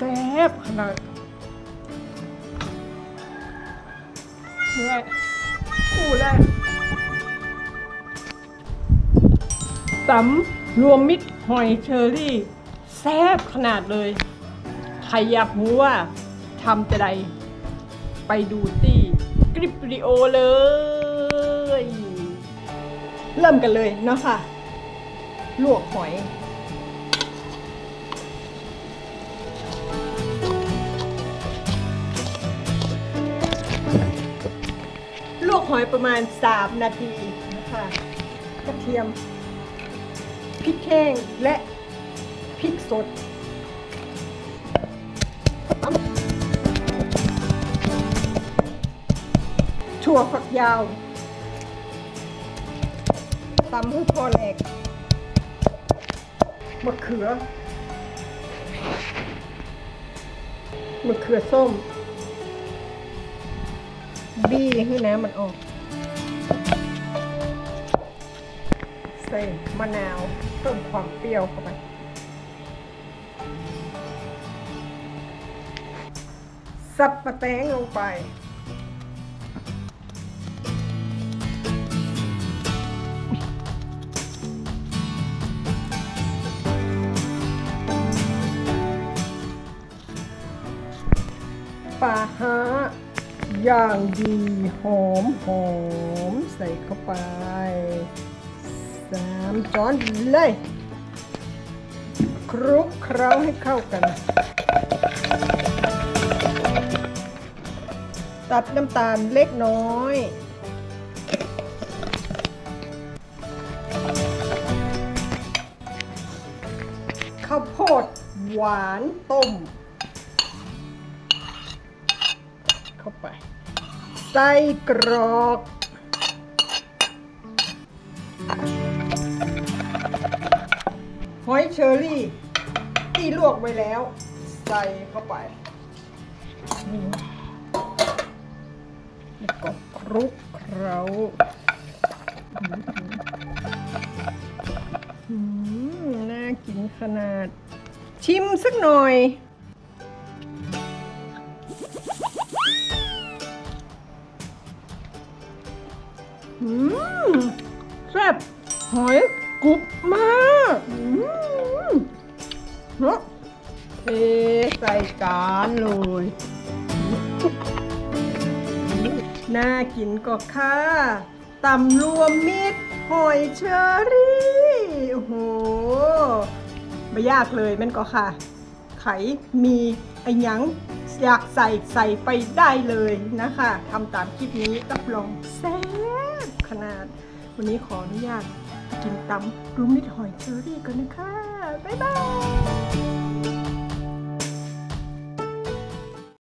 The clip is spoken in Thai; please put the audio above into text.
ได้ได้กูได้ตำรวมมิตรหอยเชอรี่ แซ่บขนาดเลย ใครอยากรู้ว่าทำจะใดไปดูที่คลิปวิดีโอเลย เริ่มกันเลยเนาะค่ะ ลวกหอย หอยประมาณ 3 นาทีนะคะกระเทียมพริกแห้งและพริกสดถั่วฝักยาวตำให้พอแหลกมะเขือมะเขือส้ม บี้ให้น้ำมันออก ใส่มะนาวเพิ่มความเปรี้ยวเข้าไป สับปะแตงลงไป ปลาฮะ อย่างดีหอมหอมใส่เข้าไปสามช้อนเลย คลุกเคล้าให้เข้ากัน ตัดน้ำตาลเล็กน้อยข้าวโพดหวานต้ม เข้าไป ไส้กรอก หอยเชอรี่ ที่ลวกไว้แล้ว ใส่เข้าไปแล้วก็คลุกเคล้าน่ากินขนาด ชิมสักหน่อย อืมแซ่บหอยกรุบมากอืมเนาะเทใส่จานเลยน่ากินก็ค่ะตำรวมมิตรหอยเชอรี่ โอ้โหไม่ยากเลยแมันก็ค่ะ ไขมีไอ้หยังอยากใส่ใส่ไปได้เลยนะคะทำตามคลิปนี้รับรองแซ่บ ขนาด วันนี้ขออนุญาตกินตำรุมิดหอยเชอรี่กันนะคะ บ๊ายบาย